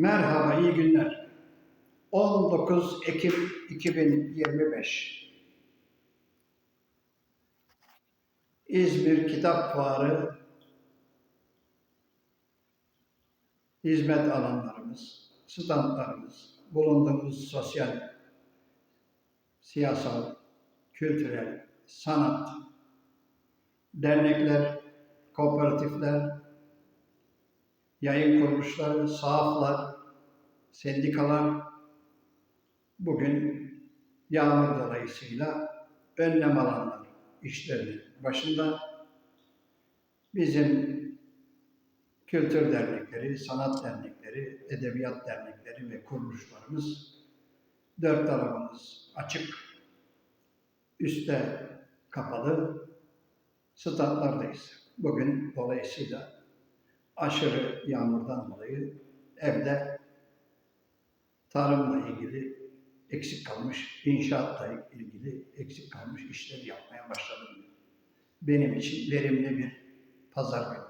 Merhaba, iyi günler. 19 Ekim 2025 İzmir Kitap Fuarı hizmet alanlarımız, standlarımız, bulunduğumuz sosyal, siyasal, kültürel, sanat, dernekler, kooperatifler, yayın kuruluşları, sahaflar, sendikalar bugün yağmur dolayısıyla önlem alanlar işlerinin başında bizim kültür dernekleri, sanat dernekleri, edebiyat dernekleri ve kuruluşlarımız dört tarafımız açık, üstte kapalı, statlardayız. Bugün dolayısıyla aşırı yağmurdan dolayı evde tarımla ilgili eksik kalmış, inşaatla ilgili eksik kalmış işleri yapmaya başladım. Benim için verimli bir pazar günü.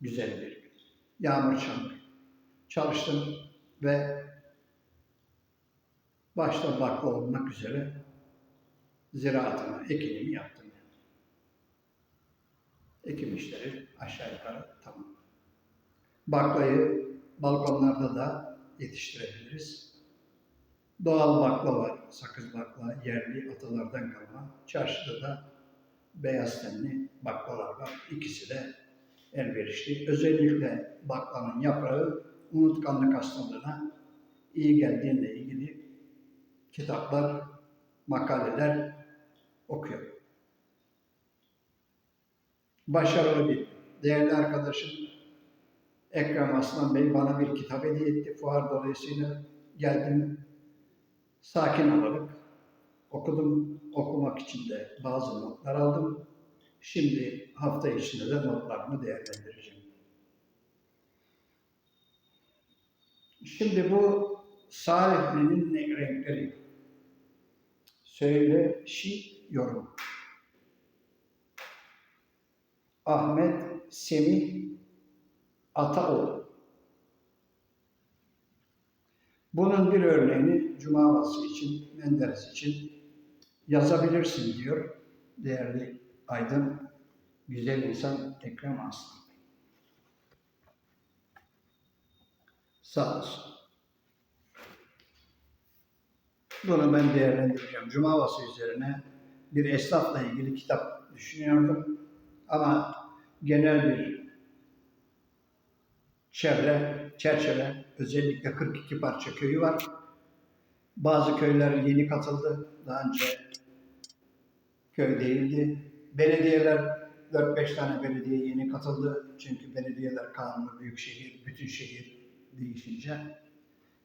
Güzel bir gün. Yağmur çamur. Çalıştım ve başta bakla olmak üzere ziraatımı, ekinimi yaptım. Ekim işleri aşağı yukarı tamam. Baklayı balkonlarda da yetiştirebiliriz. Doğal bakla var, sakız bakla, yerli atalardan kalma. Çarşıda da beyaz tenli baklalar var. İkisi de elverişli. Özellikle baklanın yaprağı unutkanlık hastalığına iyi geldiğiyle ilgili kitaplar, makaleler okuyorum. Başarılı bir değerli arkadaşım Ekrem Aslan Bey bana bir kitap hediye etti. Fuar dolayısıyla geldim. Sakin olarak okudum. Okumak için de bazı notlar aldım. Şimdi hafta içinde de notlarımı değerlendireceğim. Şimdi bu Salihli'nin renkleri. Söyleşi yorum. Ahmet Semih Ataoğlu. Bunun bir örneğini Cuma Havası için, Menderes için yazabilirsin diyor değerli aydın, güzel insan Ekrem Aslan. Sağ olsun. Bunu ben değerlendireceğim. Cuma Havası üzerine bir esnafla ilgili kitap düşünüyordum. Ama genel bir çevre, çerçeve, özellikle 42 parça köyü var. Bazı köyler yeni katıldı. Daha önce köy değildi. Belediyeler 4-5 tane belediye yeni katıldı. Çünkü belediyeler kanunu büyük şehir, bütün şehir değişince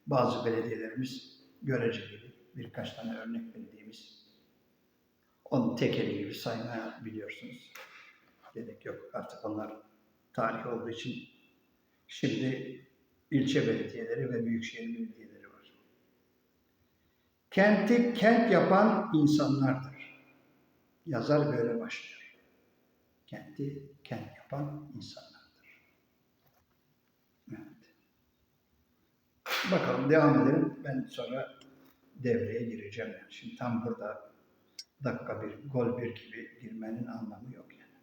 bazı belediyelerimiz göreceli birkaç tane örnek belediyemiz onun tekeli gibi saymaya biliyorsunuz. Gerek yok. Artık onlar tarih olduğu için şimdi ilçe belediyeleri ve büyükşehir belediyeleri var. Kenti kent yapan insanlardır. Yazar böyle başlıyor. Kenti kent yapan insanlardır. Evet. Bakalım devam edelim. Ben sonra devreye gireceğim. Yani. Şimdi tam burada dakika bir, gol bir gibi girmenin anlamı yok yani.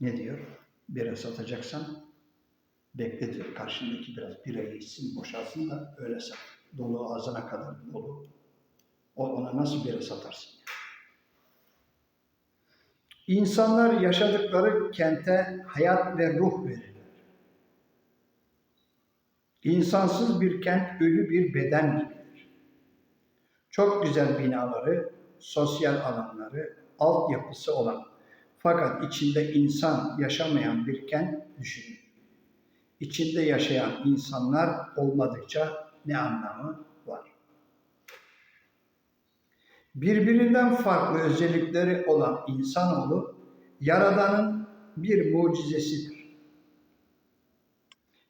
Ne diyor? Bira satacaksan bekle diyor. Karşındaki biraz birayı içsin, boşalsın da öyle sat. Dolu ağzına kadar dolu. O ona nasıl bira satarsın? İnsanlar yaşadıkları kente hayat ve ruh verirler. İnsansız bir kent ölü bir beden gibidir. Çok güzel binaları, sosyal alanları, altyapısı olan fakat içinde insan yaşamayan bir kent düşünün. İçinde yaşayan insanlar olmadıkça ne anlamı var? Birbirinden farklı özellikleri olan insanoğlu, Yaradan'ın bir mucizesidir.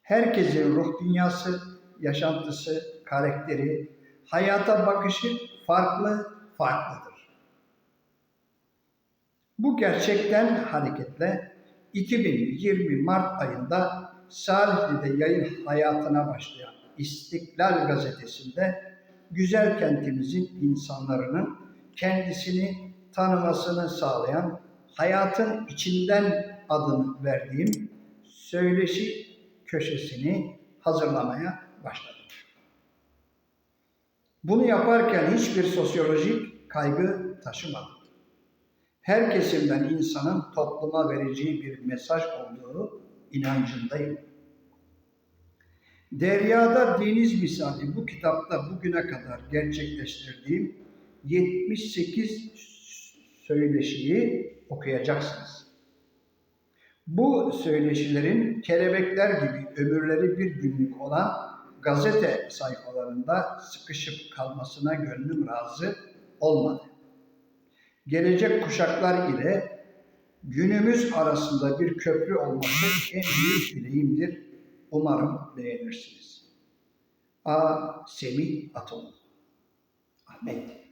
Herkesin ruh dünyası, yaşantısı, karakteri, hayata bakışı farklı farklıdır. Bu gerçekten hareketle 2020 Mart ayında Salihli'de yayın hayatına başlayan İstiklal Gazetesi'nde güzel kentimizin insanların kendisini tanımasını sağlayan hayatın içinden adını verdiğim söyleşi köşesini hazırlamaya başladım. Bunu yaparken hiçbir sosyolojik kaygı taşımadım. Her kesimden insanın topluma vereceği bir mesaj olduğu inancındayım. Deryada Deniz misali bu kitapta bugüne kadar gerçekleştirdiğim 78 söyleşiyi okuyacaksınız. Bu söyleşilerin kelebekler gibi ömürleri bir günlük olan gazete sayfalarında sıkışıp kalmasına gönlüm razı olmadı. Gelecek kuşaklar ile günümüz arasında bir köprü olması en büyük dileğimdir. Umarım beğenirsiniz. A. Semih Atoğlu Ahmet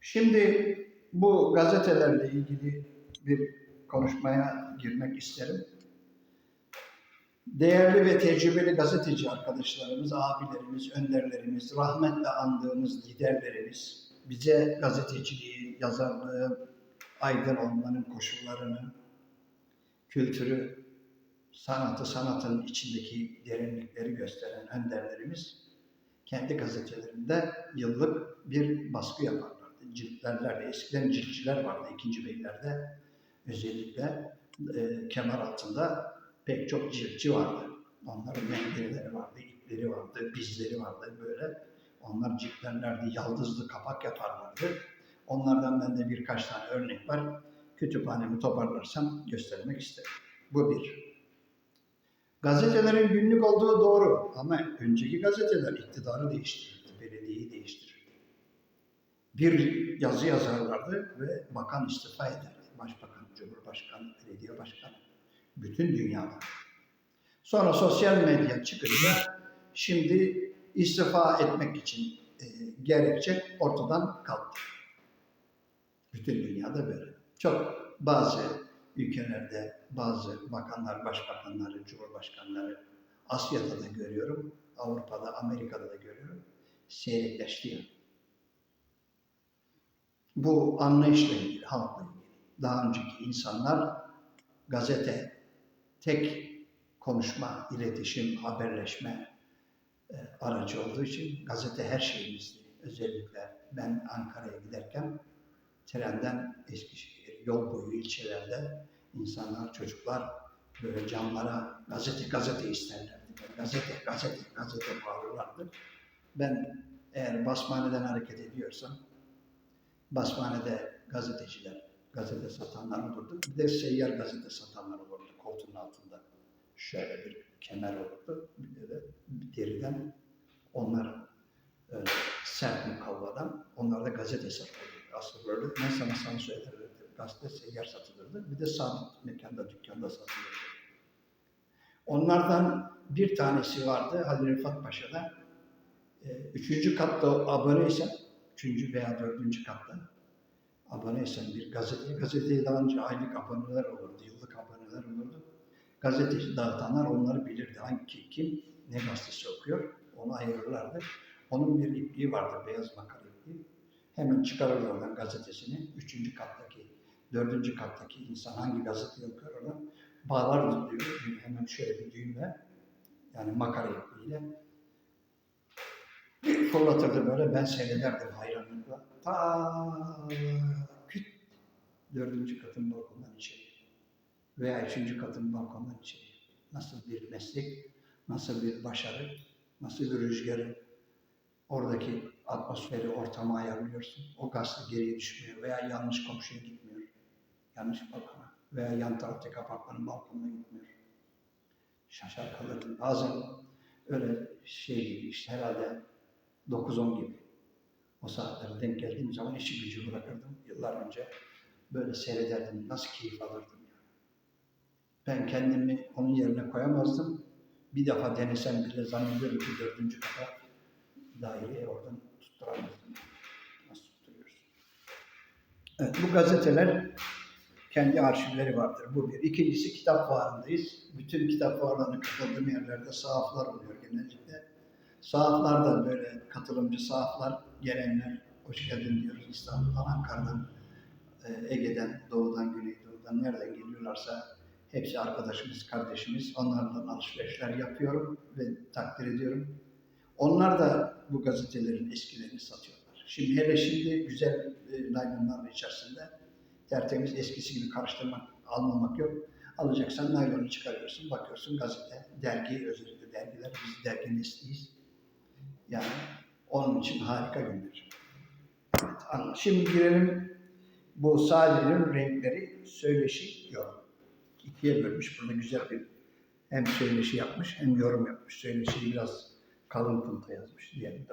Şimdi bu gazetelerle ilgili bir konuşmaya girmek isterim. Değerli ve tecrübeli gazeteci arkadaşlarımız, abilerimiz, önderlerimiz, rahmetle andığımız liderlerimiz bize gazeteciliği, yazarlığı, aydın olmanın koşullarını, kültürü, sanatı, sanatın içindeki derinlikleri gösteren önderlerimiz kendi gazetelerinde yıllık bir baskı yaparlardı. Ciltlerlerle, eskiden ciltçiler vardı ikinci beylerde. Özellikle e, kemer altında pek çok ciltçi vardı. Onların mengelileri vardı, ipleri vardı, bizleri vardı böyle. Onlar ciltlerlerdi, yaldızlı kapak yaparlardı. Onlardan bende birkaç tane örnek var. Kütüphanemi toparlarsam göstermek isterim. Bu bir. Gazetelerin günlük olduğu doğru ama önceki gazeteler iktidarı değiştirirdi, belediyeyi değiştirirdi. Bir yazı yazarlardı ve bakan istifa ederdi. Başbakan, cumhurbaşkanı, belediye başkanı. Bütün dünyada. Sonra sosyal medya çıkınca şimdi istifa etmek için e, gerekçe ortadan kalktı. Bütün dünyada böyle. Çok bazı ülkelerde bazı bakanlar, başbakanları, cumhurbaşkanları Asya'da da görüyorum, Avrupa'da, Amerika'da da görüyorum. Seyrekleşiyor. Bu anlayışla ilgili, halkla ilgili. Daha önceki insanlar gazete, tek konuşma, iletişim, haberleşme e, aracı olduğu için gazete her şeyimizdi. Özellikle ben Ankara'ya giderken trenden Eskişehir yol boyu ilçelerde insanlar, çocuklar böyle camlara gazete gazete isterlerdi. Gazete, gazete, gazete bağırırlardı. Ben eğer basmaneden hareket ediyorsam basmanede gazeteciler, gazete satanlar olurdu. Bir de seyyar gazete satanlar olurdu koltuğun altında. Şöyle bir kemer olurdu. Bir de deriden onlar e, sert mukavvadan onlar da gazete satılırdı. Aslında böyle ben sana sana söylerim. Gazete seyyar satılırdı. Bir de sabit mekanda, dükkanda satılırdı. Onlardan bir tanesi vardı Halil Rıfat Paşa'da. E, üçüncü katta aboneysen, üçüncü veya dördüncü katta aboneysen bir gazete, gazeteye daha önce aylık aboneler olurdu, yıllık aboneler olurdu. Gazeteci dağıtanlar onları bilirdi. Hangi kim ne gazetesi okuyor onu ayırırlardı. Onun bir ipliği vardı, beyaz makara ipliği. Hemen çıkarırdı oradan gazetesini. Üçüncü kattaki, dördüncü kattaki insan hangi gazeteyi okuyor oradan bağlar diyor. Hemen şöyle bir düğümle yani makara ipliğiyle fırlatırdı böyle ben seyrederdim hayranlıkla. Ta küt dördüncü katın balkondan içeri veya üçüncü katın balkondan içeri. Nasıl bir meslek, nasıl bir başarı, nasıl bir rüzgarı, oradaki atmosferi, ortamı ayarlıyorsun. O gazete geriye düşmüyor veya yanlış komşuya gitmiyor. Yanlış balkona veya yan taraftaki apartmanın balkonuna gitmiyor. Şaşar kalırdım. Bazen öyle şey gibi işte herhalde 9-10 gibi. O saatlere denk geldiğim zaman işi gücü bırakırdım. Yıllar önce böyle seyrederdim. Nasıl keyif alırdım. Ben kendimi onun yerine koyamazdım. Bir defa denesem bile zannediyorum ki dördüncü kata daireyi oradan tutturamazdım. Nasıl tutturuyorsun? Evet, bu gazeteler kendi arşivleri vardır. Bu bir. İkincisi kitap fuarındayız. Bütün kitap fuarlarına katıldığım yerlerde sahaflar oluyor genellikle. Sahaflar da böyle katılımcı sahaflar, gelenler, hoş geldin diyoruz İstanbul'dan, Ankara'dan, e, Ege'den, Doğu'dan, Güneydoğu'dan nereden geliyorlarsa hepsi arkadaşımız, kardeşimiz. Onlardan alışverişler yapıyorum ve takdir ediyorum. Onlar da bu gazetelerin eskilerini satıyorlar. Şimdi hele şimdi güzel e, naylonların içerisinde tertemiz eskisi gibi karıştırmak, almamak yok. Alacaksan naylonu çıkarıyorsun, bakıyorsun gazete, dergi, özellikle dergiler, biz dergi nesliyiz. Yani onun için harika günler. Evet, anla. Şimdi girelim bu Salih'in renkleri söyleşi yorum. İkiye bölmüş. Burada güzel bir hem söyleşi yapmış hem yorum yapmış. Söyleşiyi biraz kalın punta yazmış diyelim de.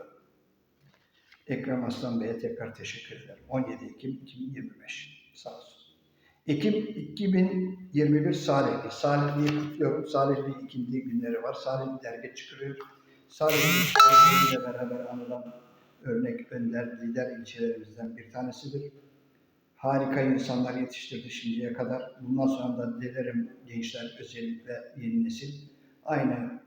Ekrem Aslan Bey'e tekrar teşekkür ederim. 17 Ekim 2025. Sağ olsun. Ekim 2021 Salihli. Salihli'yi kutluyorum. Salihli ikindi günleri var. Salihli dergi çıkarıyor. Salihli ile beraber anılan örnek, önder, lider ilçelerimizden bir tanesidir. Harika insanlar yetiştirdi şimdiye kadar. Bundan sonra da dilerim gençler özellikle yeni nesil aynı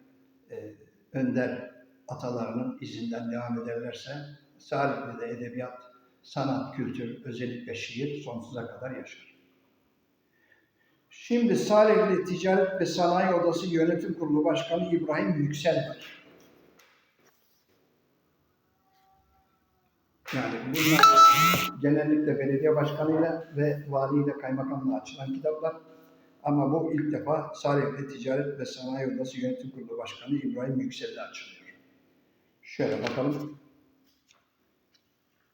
e, önder atalarının izinden devam ederlerse Salihli'de edebiyat, sanat, kültür, özellikle şiir sonsuza kadar yaşar. Şimdi Salihli Ticaret ve Sanayi Odası Yönetim Kurulu Başkanı İbrahim Yüksel var. Yani bunlar genellikle belediye başkanıyla ve valiyle kaymakamla açılan kitaplar. Ama bu ilk defa Salihli Ticaret ve Sanayi Odası Yönetim Kurulu Başkanı İbrahim Yüksel'le açılıyor. Şöyle bakalım.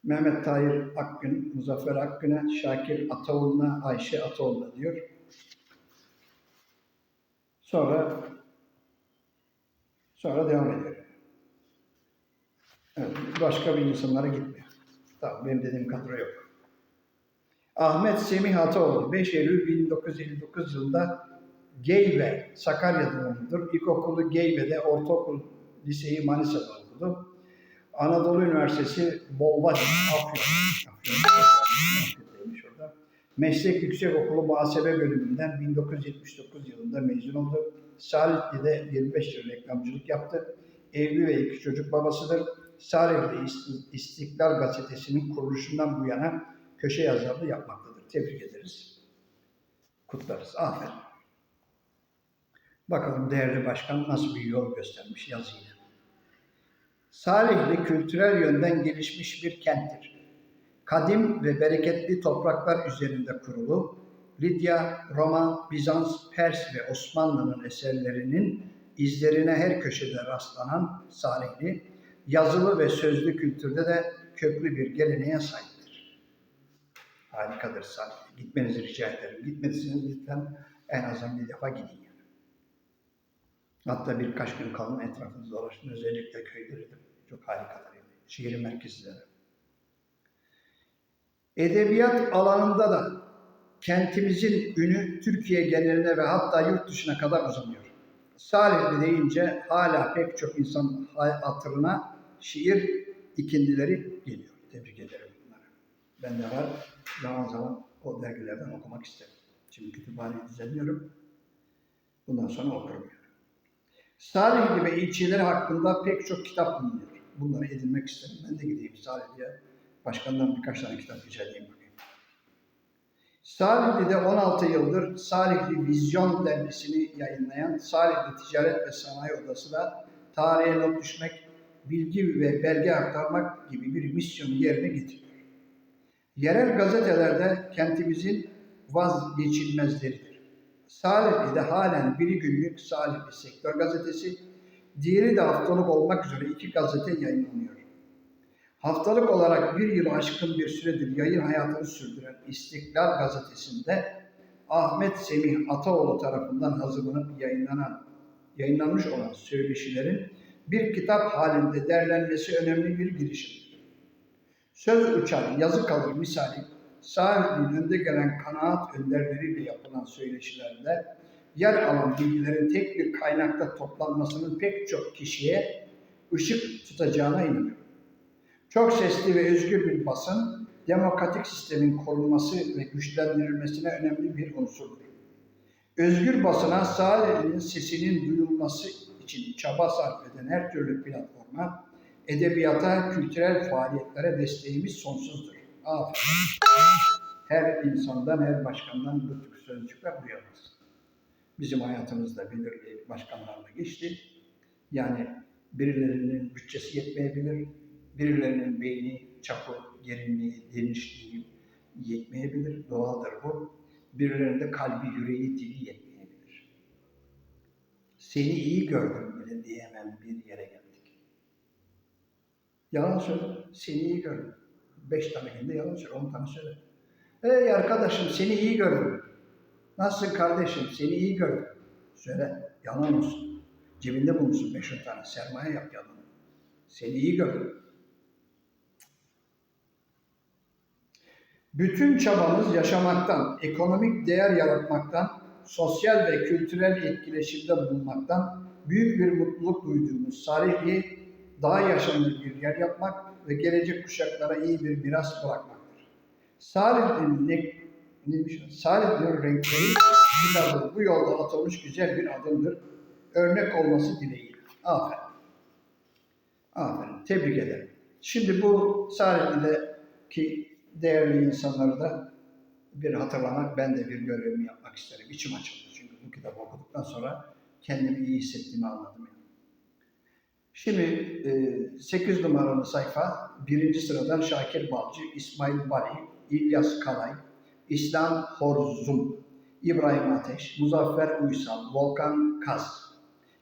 Mehmet Tahir Akgün, Muzaffer Akgün'e, Şakir Ataoğlu'na, Ayşe Ataoğlu'na diyor. Sonra sonra devam ediyor. Evet, başka bir insanlara gitmiyor. Tamam, benim dediğim kadro yok. Ahmet Semih Ataoğlu, 5 Eylül 1959 yılında Geyve, Sakarya doğumludur. İlkokulu Geyve'de, ortaokul liseyi Manisa'da okudu. Anadolu Üniversitesi Bolvaç, Afyon. Afyon'daymış orada. Meslek Yüksekokulu Muhasebe Bölümünden 1979 yılında mezun oldu. Salihli'de 25 yıl reklamcılık yaptı. Evli ve iki çocuk babasıdır. Salihli İstiklal Gazetesi'nin kuruluşundan bu yana köşe yazarlığı yapmaktadır. Tebrik ederiz. Kutlarız. Aferin. Bakalım değerli başkan nasıl bir yol göstermiş yazıyla. Salihli kültürel yönden gelişmiş bir kenttir. Kadim ve bereketli topraklar üzerinde kurulu, Lidya, Roma, Bizans, Pers ve Osmanlı'nın eserlerinin izlerine her köşede rastlanan Salihli, yazılı ve sözlü kültürde de köklü bir geleneğe sahiptir. Harikadır Salihli. Gitmenizi rica ederim. Gitmediyseniz lütfen en azından bir defa gidin. Yani. Hatta birkaç gün kalın etrafınızda dolaşın. Özellikle köyleri de çok harikadır. Yani. Şehrin merkezleri. Edebiyat alanında da kentimizin ünü Türkiye geneline ve hatta yurt dışına kadar uzanıyor. Salihli deyince hala pek çok insan hatırına şiir ikindileri geliyor. Tebrik ederim bunları. Ben de var. Zaman zaman o dergilerden okumak isterim. Şimdi kütüphaneyi düzenliyorum. Bundan sonra okurum yani. Salihli ve ilçeleri hakkında pek çok kitap bulunuyor. Bunları edinmek isterim. Ben de gideyim Salihli'ye. Başkandan birkaç tane kitap rica edeyim bakayım. Salihli'de 16 yıldır Salihli Vizyon dergisini yayınlayan Salihli Ticaret ve Sanayi Odası da tarihe not düşmek, bilgi ve belge aktarmak gibi bir misyonu yerine getiriyor. Yerel gazetelerde kentimizin vazgeçilmezleridir. Salihli'de halen biri günlük Salihli Sektör Gazetesi, diğeri de haftalık olmak üzere iki gazete yayınlanıyor. Haftalık olarak bir yıl aşkın bir süredir yayın hayatını sürdüren İstiklal Gazetesi'nde Ahmet Semih Ataoğlu tarafından hazırlanıp yayınlanan, yayınlanmış olan söyleşilerin bir kitap halinde derlenmesi önemli bir girişimdir. Söz uçar, yazı kalır misali sahibinin önde gelen kanaat önderleriyle yapılan söyleşilerde yer alan bilgilerin tek bir kaynakta toplanmasının pek çok kişiye ışık tutacağına inanıyorum. Çok sesli ve özgür bir basın, demokratik sistemin korunması ve güçlendirilmesine önemli bir unsurdur. Özgür basına Salih'in sesinin duyulması için çaba sarf eden her türlü platforma, edebiyata, kültürel faaliyetlere desteğimiz sonsuzdur. Aferin. Her insandan, her başkandan bu tür sözcükler duyarız. Bizim hayatımızda belirli başkanlarla geçti. Yani birilerinin bütçesi yetmeyebilir, birilerinin beyni, çapı, derinliği, genişliği yetmeyebilir. Doğaldır bu. Birilerinin de kalbi, yüreği, dili yetmeyebilir. Seni iyi gördüm bile diyemem bir yere geldik. Yalan söyle. Seni iyi gördüm. Beş tane günde yalan söyle. On tane söyle. Ey arkadaşım seni iyi gördüm. Nasılsın kardeşim? Seni iyi gördüm. Söyle. Yalan olsun. Cebinde bulunsun beş on tane. Sermaye yap yalanı. Seni iyi gördüm. Bütün çabamız yaşamaktan, ekonomik değer yaratmaktan, sosyal ve kültürel etkileşimde bulunmaktan büyük bir mutluluk duyduğumuz Salihli'yi daha yaşanır bir yer yapmak ve gelecek kuşaklara iyi bir miras bırakmaktır. Salihli'nin ne, neymiş? Renkleri kitabı bu yolda atılmış güzel bir adımdır. Örnek olması dileğiyle. Aferin. Aferin. Tebrik ederim. Şimdi bu Salihli'deki değerli insanları da bir hatırlamak, ben de bir görevimi yapmak isterim. İçim açıldı çünkü bu kitabı okuduktan sonra kendimi iyi hissettiğimi anladım. Şimdi 8 numaralı sayfa, birinci sıradan Şakir Balcı, İsmail Bali, İlyas Kalay, İslam Horzum, İbrahim Ateş, Muzaffer Uysal, Volkan Kaz,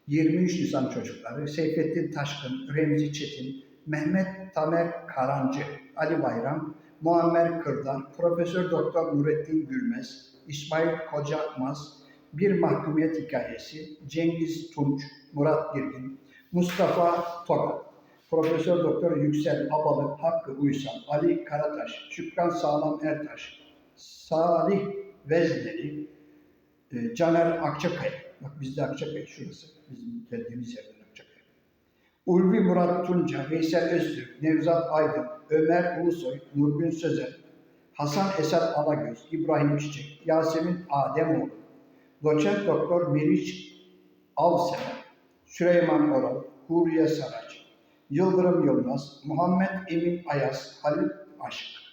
23 Nisan çocukları, Seyfettin Taşkın, Remzi Çetin, Mehmet Tamer Karancı, Ali Bayram, Muammer Kırdar, Profesör Doktor Nurettin Gülmez, İsmail Kocakmaz, Bir Mahkumiyet Hikayesi, Cengiz Tunç, Murat Girgin, Mustafa Tokat, Profesör Doktor Yüksel Abalı, Hakkı Uysal, Ali Karataş, Şükran Sağlam Ertaş, Salih Vezneli, e, Caner Akçakaya, bak bizde Akçakaya şurası, bizim geldiğimiz Akçakaya. Ulvi Murat Tunca, Veysel Öztürk, Nevzat Aydın, Ömer Ulusoy, Nurgün Sözer, Hasan Esat Alagöz, İbrahim Çiçek, Yasemin Ademoğlu, Doçent Doktor Meriç Avsever, Süleyman Oral, Huriye Saraç, Yıldırım Yılmaz, Muhammed Emin Ayaz, Halil Aşık.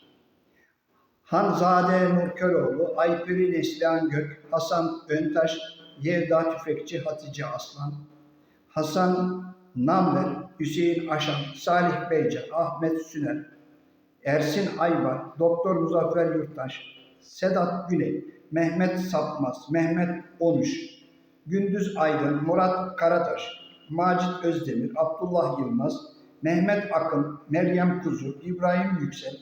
Hanzade Nurköroğlu, Ayperi Neslihan Gök, Hasan Öntaş, Yevda Tüfekçi Hatice Aslan, Hasan Namver, Hüseyin Aşan, Salih Beycan, Ahmet Süner, Ersin Aybar, Doktor Muzaffer Yurttaş, Sedat Güney, Mehmet Sapmaz, Mehmet Onuş, Gündüz Aydın, Murat Karataş, Macit Özdemir, Abdullah Yılmaz, Mehmet Akın, Meryem Kuzu, İbrahim Yüksel,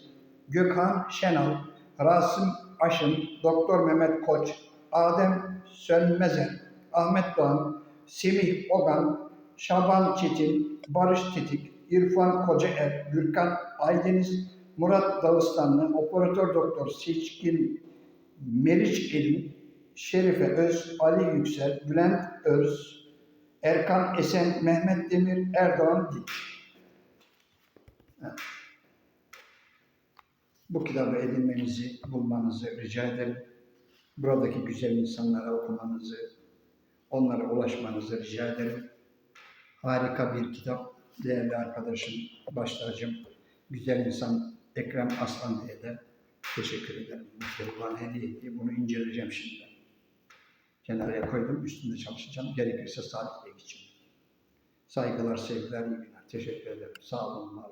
Gökhan Şenal, Rasim Aşın, Doktor Mehmet Koç, Adem Sönmezer, Ahmet Doğan, Semih Ogan, Şaban Çetin, Barış Tetik, İrfan Kocaer, Gürkan Aydeniz, Murat Dağıstanlı, Operatör Doktor Seçkin Meriç Elin, Şerife Öz, Ali Yüksel, Bülent Öz, Erkan Esen, Mehmet Demir, Erdoğan Dik. Bu kitabı edinmenizi, bulmanızı rica ederim. Buradaki güzel insanlara okumanızı, onlara ulaşmanızı rica ederim. Harika bir kitap. Değerli arkadaşım, başlarcım, güzel insan Ekrem Aslan diye de teşekkür ederim. Bu bana hediye etti. Bunu inceleyeceğim şimdi. Kenarıya koydum, üstünde çalışacağım. Gerekirse Salih'le geçeceğim. Saygılar, sevgiler, iyi günler. Teşekkür ederim. Sağ olun, var.